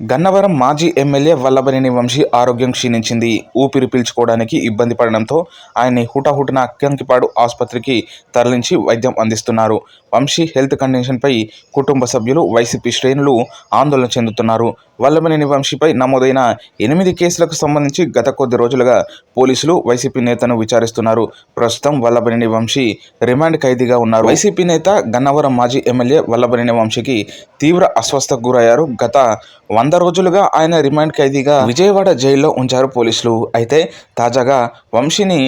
గన్నవరం మాజీ ఎమ్మెల్యే వల్లభనేని వంశీ ఆరోగ్యం క్షీణించింది. ఊపిరి పీల్చుకోవడానికి ఇబ్బంది పడడంతో ఆయన్ని హుటాహుటిన కంకిపాడు ఆసుపత్రికి తరలించి వైద్యం అందిస్తున్నారు. వంశీ హెల్త్ కండిషన్పై కుటుంబ సభ్యులు వైసీపీ శ్రేణులు ఆందోళన చెందుతున్నారు. వల్లభనేని వంశీపై నమోదైన ఎనిమిది కేసులకు సంబంధించి గత కొద్ది రోజులుగా పోలీసులు వైసీపీ నేతను విచారిస్తున్నారు. ప్రస్తుతం వల్లభనేని వంశీ రిమాండ్ ఖైదీగా ఉన్నారు. వైసీపీ నేత గన్నవరం మాజీ ఎమ్మెల్యే వల్లభనేని వంశీకి తీవ్ర అస్వస్థకు గురయ్యారు. గత వంద రోజులుగా ఆయన రిమాండ్ ఖైదీగా విజయవాడ జైల్లో ఉంచారు పోలీసులు. అయితే తాజాగా వంశీని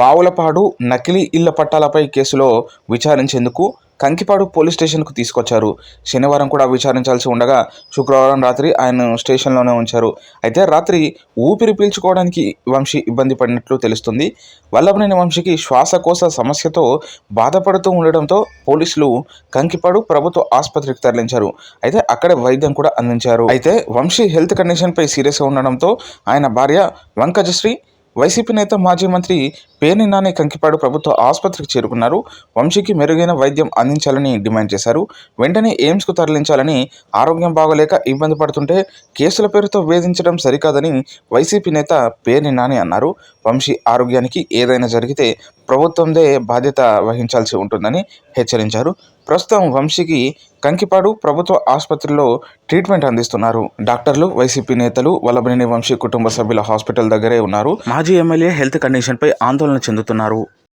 బావులపాడు నకిలీ ఇళ్ళ పట్టాలపై కేసులో విచారించేందుకు కంకిపాడు పోలీస్ స్టేషన్కు తీసుకొచ్చారు. శనివారం కూడా విచారించాల్సి ఉండగా శుక్రవారం రాత్రి ఆయన స్టేషన్లోనే ఉంచారు. అయితే రాత్రి ఊపిరి పీల్చుకోవడానికి వంశీ ఇబ్బంది పడినట్లు తెలుస్తుంది. వల్లభనేని వంశీకి శ్వాసకోశ సమస్యతో బాధపడుతూ ఉండడంతో పోలీసులు కంకిపాడు ప్రభుత్వ ఆసుపత్రికి తరలించారు. అయితే అక్కడే వైద్యం కూడా అందించారు. అయితే వంశీ హెల్త్ కండిషన్పై సీరియస్గా ఉండడంతో ఆయన భార్య వంకజశ్రీ వైసీపీ నేత మాజీ మంత్రి పేర్ని నాని కంకిపాడు ప్రభుత్వ ఆసుపత్రికి చేరుకున్నారు. వంశీకి మెరుగైన వైద్యం అందించాలని డిమాండ్ చేశారు. వెంటనే ఎయిమ్స్కు తరలించాలని ఆరోగ్యం బాగోలేక ఇబ్బంది పడుతుంటే కేసుల పేరుతో వేధించడం సరికాదని వైసీపీ నేత పేర్ని నాని అన్నారు. వంశీ ఆరోగ్యానికి ఏదైనా జరిగితే ప్రభుత్వందే బాధ్యత వహించాల్సి ఉంటుందని హెచ్చరించారు. ప్రస్తుతం వంశీకి కంకిపాడు ప్రభుత్వ ఆసుపత్రిలో ట్రీట్మెంట్ అందిస్తున్నారు. డాక్టర్లు వైసీపీ నేతలు వల్లభనేని వంశీ కుటుంబ సభ్యుల హాస్పిటల్ దగ్గరే ఉన్నారు. మాజీ ఎమ్మెల్యే హెల్త్ కండిషన్పై ఆందోళన చెందుతున్నారు.